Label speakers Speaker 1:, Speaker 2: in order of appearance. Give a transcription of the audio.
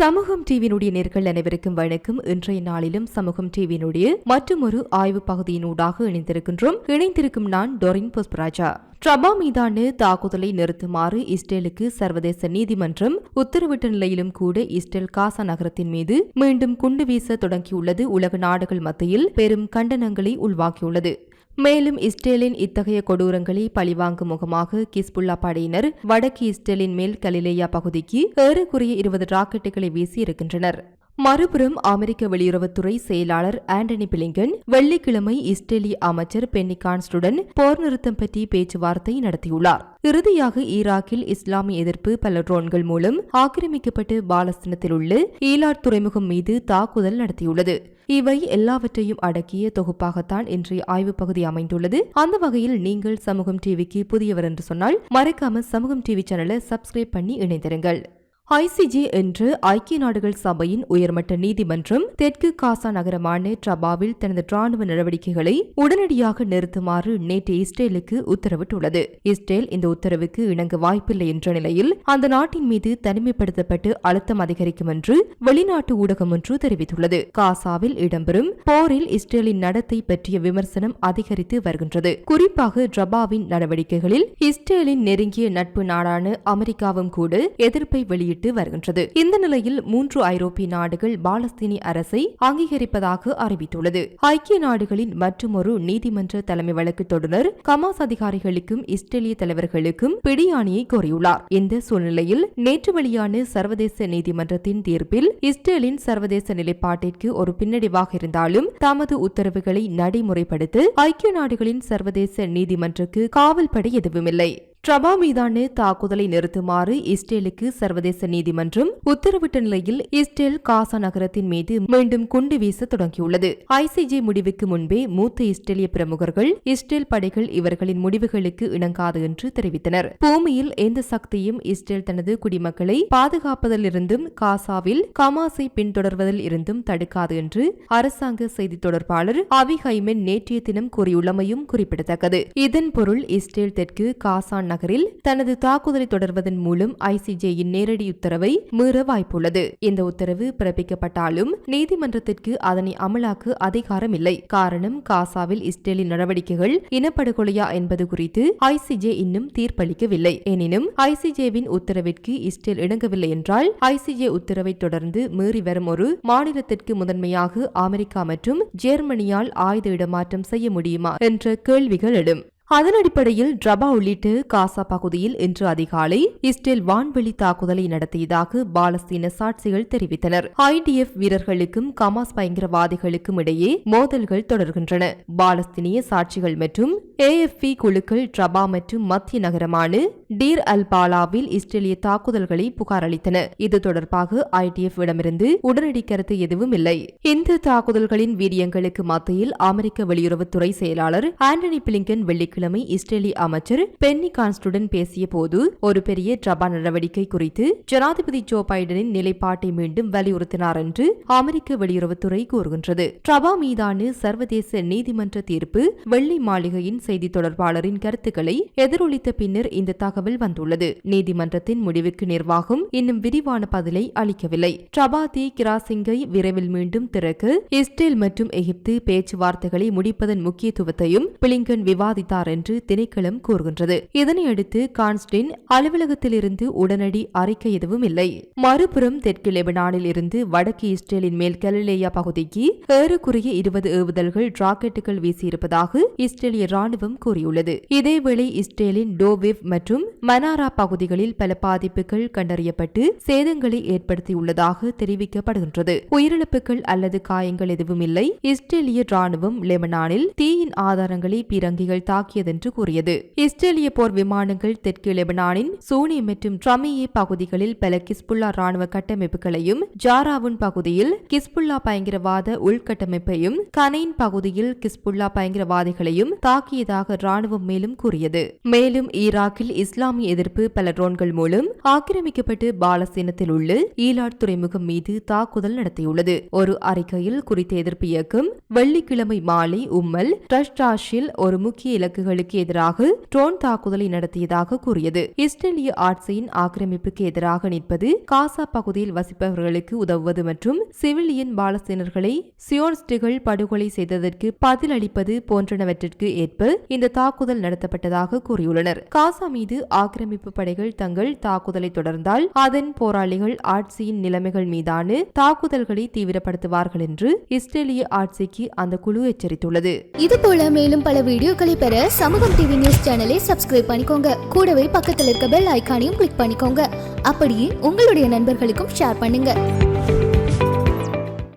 Speaker 1: சமூகம் டிவியினுடைய நேர்கள் அனைவருக்கும் வணக்கம். இன்றைய நாளிலும் சமூகம் டிவியினுடைய மற்றொரு ஆய்வு பகுதியினூடாக இணைந்திருக்கின்றோம். இணைந்திருக்கும் நான் டொரின் புஷ்பராஜா ட்ரபா மீதான தாக்குதலை நிறுத்துமாறு இஸ்ரேலுக்கு சர்வதேச நீதிமன்றம் உத்தரவிட்ட நிலையிலும் கூட இஸ்ரேல் காசா நகரத்தின் மீது மீண்டும் குண்டு வீச தொடங்கியுள்ளது. உலக நாடுகள் மத்தியில் பெரும் கண்டனங்களை உள்வாக்கியுள்ளது மேலும் இஸ்ரேலின் இத்தகைய கொடூரங்களை பழிவாங்கும் முகமாக கிஸ்புல்லா படையினர் வடக்கு இஸ்ரேலின் மேல் கலிலேயா பகுதிக்கு ஏறக்குறைய இருபது ராக்கெட்டுகளை வீசியிருக்கின்றனர். மறுபுறம் அமெரிக்க வெளியுறவுத்துறை செயலாளர் ஆண்டனி பிளிங்கன் வெள்ளிக்கிழமை இஸ்ரேலிய அமைச்சர் பென்னி கான்ஸ்டுடன் போர் நிறுத்தம் பற்றி பேச்சுவார்த்தை நடத்தியுள்ளார். இறுதியாக ஈராக்கில் இஸ்லாமிய எதிர்ப்பு பல ட்ரோன்கள் மூலம் ஆக்கிரமிக்கப்பட்டு பாலஸ்தீனத்தில் உள்ள ஈலாட் துறைமுகம் மீது தாக்குதல் நடத்தியுள்ளது. இவை எல்லாவற்றையும் அடக்கிய தொகுப்பாகத்தான் இன்றைய ஆய்வு பகுதி அமைந்துள்ளது. அந்த வகையில் நீங்கள் சமூகம் டிவிக்கு புதியவர் என்று சொன்னால் மறக்காம சமூகம் டிவி சேனலை சப்ஸ்கிரைப் பண்ணி இணைந்திருங்கள். ஐசிஜே என்று ஐக்கிய நாடுகள் சபையின் உயர்மட்ட நீதிமன்றம் தெற்கு காசா நகரமான ட்ரபாவில் தனது ராணுவ நடவடிக்கைகளை உடனடியாக நிறுத்துமாறு நேற்று இஸ்ரேலுக்கு உத்தரவிட்டுள்ளது. இஸ்ரேல் இந்த உத்தரவுக்கு இணங்க வாய்ப்பில்லை என்ற நிலையில் அந்த நாட்டின் மீது தனிமைப்படுத்தப்பட்டு அழுத்தம் அதிகரிக்கும் என்று வெளிநாட்டு ஊடகம் ஒன்று தெரிவித்துள்ளது. காசாவில் இடம்பெறும் போரில் இஸ்ரேலின் நடத்தை பற்றிய விமர்சனம் அதிகரித்து வருகின்றது. குறிப்பாக ட்ரபாவின் நடவடிக்கைகளில் இஸ்ரேலின் நெருங்கிய நட்பு நாடான அமெரிக்காவும் கூட எதிர்ப்பை வெளியிட்டு வெளியிட்டு வருகின்றது. இந்த நிலையில் மூன்று ஐரோப்பிய நாடுகள் பாலஸ்தீனி அரசை அங்கீகரிப்பதாக அறிவித்துள்ளது. ஐக்கிய நாடுகளின் மற்றுமொரு நீதிமன்ற தலைமை வழக்கு தொடர் கமாஸ் அதிகாரிகளுக்கும் இஸ்ரேலிய தலைவர்களுக்கும் பிடியாணியை கோரியுள்ளார். இந்த சூழ்நிலையில் நேற்று வெளியான சர்வதேச நீதிமன்றத்தின் தீர்ப்பில் இஸ்ரேலின் சர்வதேச நிலைப்பாட்டிற்கு ஒரு பின்னடைவாக இருந்தாலும் தமது உத்தரவுகளை நடைமுறைப்படுத்த ஐக்கிய நாடுகளின் சர்வதேச நீதிமன்றக்கு காவல்படை எதுவுமில்லை. ட்ரபா மீதான தாக்குதலை நிறுத்துமாறு இஸ்ரேலுக்கு சர்வதேச நீதிமன்றம் உத்தரவிட்ட நிலையில் இஸ்ரேல் காசா நகரத்தின் மீது மீண்டும் குண்டு வீச தொடங்கியுள்ளது. ஐசிஜே முடிவுக்கு முன்பே மூத்த இஸ்ரேலிய பிரமுகர்கள் இஸ்ரேல் படைகள் இவர்களின் முடிவுகளுக்கு இணங்காது என்று தெரிவித்தனர். பூமியில் எந்த சக்தியும் இஸ்ரேல் தனது குடிமக்களை பாதுகாப்பதிலிருந்தும் காசாவில் கமாஸை பின்தொடர்வதில் இருந்தும் தடுக்காது என்று அரசாங்க செய்தி தொடர்பாளர் அவி ஹைமென் நேற்றைய தினம் கூறியுள்ளமையும் குறிப்பிடத்தக்கது. இதன் பொருள் இஸ்ரேல் தெற்கு காசான் நகரில் தனது தாக்குதலை தொடர்வதன் மூலம் ஐசிஜேயின் நேரடி உத்தரவை மீற வாய்ப்புள்ளது. இந்த உத்தரவு பிறப்பிக்கப்பட்டாலும் நீதிமன்றத்திற்கு அதனை அமலாக்க அதிகாரம் இல்லை காரணம் காசாவில் இஸ்ரேலின் நடவடிக்கைகள் இனப்படுகொலையா என்பது குறித்து ஐசிஜே இன்னும் தீர்ப்பளிக்கவில்லை. எனினும் ஐசிஜேவின் உத்தரவிற்கு இஸ்ரேல் இணங்கவில்லை என்றால் ஐசிஜே உத்தரவை தொடர்ந்து மீறி வரும் ஒரு மாநிலத்திற்கு முதன்மையாக அமெரிக்கா மற்றும் ஜெர்மனியால் ஆயுத இடமாற்றம் செய்ய முடியுமா என்ற கேள்விகள் எழும். அதன் அடிப்படையில் ட்ரபா உள்ளிட்டு காசா பகுதியில் இன்று அதிகாலை இஸ்ரேல் வான்வெளி தாக்குதலை நடத்தியதாக பாலஸ்தீன சாட்சிகள் தெரிவித்தனர். ஐடிஎஃப் வீரர்களுக்கும் கமாஸ் பயங்கரவாதிகளுக்கும் இடையே மோதல்கள் தொடர்கின்றன. பாலஸ்தீனிய சாட்சிகள் மற்றும் ஏஎஃப்பி குழுக்கள் ட்ரபா மற்றும் மத்திய நகரமான டீர் அல் பாலாவில் இஸ்ரேலிய தாக்குதல்களை புகாரளித்தன. இது தொடர்பாக ஐடிஎஃப் இடமிருந்து உடனடி கருத்து எதுவும் இல்லை. இந்த தாக்குதல்களின் வீரியங்களுக்கு மத்தியில் அமெரிக்க வெளியுறவுத்துறை செயலாளர் ஆண்டனி பிளிங்கன் வெள்ளிக்கிழமை வெள்ளிக்கிழமை இஸ்ரேலிய அமைச்சர் பென்னி கான்ஸ்டுடன் பேசிய போது ஒரு பெரிய ட்ரபா நடவடிக்கை குறித்து ஜனாதிபதி ஜோ பைடனின் நிலைப்பாட்டை மீண்டும் வலியுறுத்தினார் என்று அமெரிக்க வெளியுறவுத்துறை கூறுகின்றது. ட்ரபா மீதான சர்வதேச நீதிமன்ற தீர்ப்பு வெள்ளி மாளிகையின் செய்தி தொடர்பாளரின் கருத்துக்களை எதிரொலித்த பின்னர் இந்த தகவல் தகவல் வந்துள்ளது. நீதிமன்றத்தின் முடிவுக்கு நிர்வாகம் இன்னும் விரிவான பதிலை அளிக்கவில்லை. ட்ரபா கிராசிங்கை விரைவில் மீண்டும் திறக்க இஸ்ரேல் மற்றும் எகிப்து பேச்சுவார்த்தைகளை முடிப்பதன் முக்கியத்துவத்தையும் பிளிங்கன் விவாதித்தார் என்று திணைக்களம் கூறுகின்றது. இதனையடுத்து கான்ஸ்டின் அலுவலகத்திலிருந்து உடனடி அறிக்கை எதுவும் இல்லை. மறுபுறம் தெற்கு லெபனானில் இருந்து வடக்கு இஸ்ரேலின் மேல் கலிலேயா பகுதிக்கு ஏறக்குறைய இருபது ஏவுதல்கள் ராக்கெட்டுகள் வீசியிருப்பதாக இஸ்ரேலிய ராணுவம் கூறியுள்ளது. இதேவேளை இஸ்ரேலின் டோவிவ் மற்றும் மனாரா பகுதிகளில் பல பாதிப்புகள் கண்டறியப்பட்டு சேதங்களை ஏற்படுத்தியுள்ளதாக தெரிவிக்கப்படுகின்றது. உயிரிழப்புகள் அல்லது காயங்கள் எதுவும் இல்லை. இஸ்ரேலிய ராணுவம் லெபனானில் தீயின் ஆதாரங்களை பீரங்கிகள் தாக்கியதென்று கூறியது. இஸ்ரேலிய போர் விமானங்கள் தெற்கு லெபனானின் சூனி மற்றும் ட்ரமியே பகுதிகளில் பல கிஸ்புல்லா ராணுவ கட்டமைப்புகளையும் ஜாராவுன் பகுதியில் கிஸ்புல்லா பயங்கரவாத உள்கட்டமைப்பையும் கனைன் பகுதியில் கிஸ்புல்லா பயங்கரவாதிகளையும் தாக்கியதாக ராணுவம் மேலும் கூறியது. மேலும் ஈராக்கில் இஸ்லாம் இஸ்லாமிய எதிர்ப்பு பல ட்ரோன்கள் மூலம் ஆக்கிரமிக்கப்பட்டு பாலசீனத்தில் உள்ள ஈலாட் துறைமுகம் மீது தாக்குதல் நடத்தியுள்ளது. ஒரு அறிக்கையில் குறித்த எதிர்ப்பு இயக்கம் வெள்ளிக்கிழமை மாலை உம்மல் ட்ரஸ்டாஷில் ஒரு முக்கிய இலக்குகளுக்கு எதிராக ட்ரோன் தாக்குதலை நடத்தியதாக கூறியது. இஸ்ரேலிய ஆட்சியின் ஆக்கிரமிப்புக்கு எதிராக நிற்பது காசா பகுதியில் வசிப்பவர்களுக்கு உதவுவது மற்றும் சிவிலியன் பாலஸ்தீனர்களை சியோனிஸ்டுகள் படுகொலை செய்ததற்கு பதிலளிப்பது போன்றனவற்றிற்கு ஏற்ப இந்த தாக்குதல் நடத்தப்பட்டதாக கூறியுள்ளனர். காசா மீது ஆக்கிரமிப்பு படைகள் தங்கள் தாக்குதலை தொடர்ந்தால் அதன் போராளிகள் ஆட்சியின் நிலைமைகள் மீதான தாக்குதல்களை தீவிரப்படுத்துவார்கள் என்று இஸ்ரேலிய ஆட்சிக்கு அந்த குழு எச்சரித்துள்ளது.
Speaker 2: இதுபோல மேலும் பல வீடியோக்களை பெற சமூகம் டிவி நியூஸ் சேனலை சப்ஸ்கிரைப் பண்ணிக்கோங்க. கூடவே பக்கத்தில் இருக்க பெல் ஐகானையும் கிளிக் பண்ணிக்கோங்க. அப்படியே உங்களுடைய நண்பர்களுக்கும் ஷேர் பண்ணுங்க.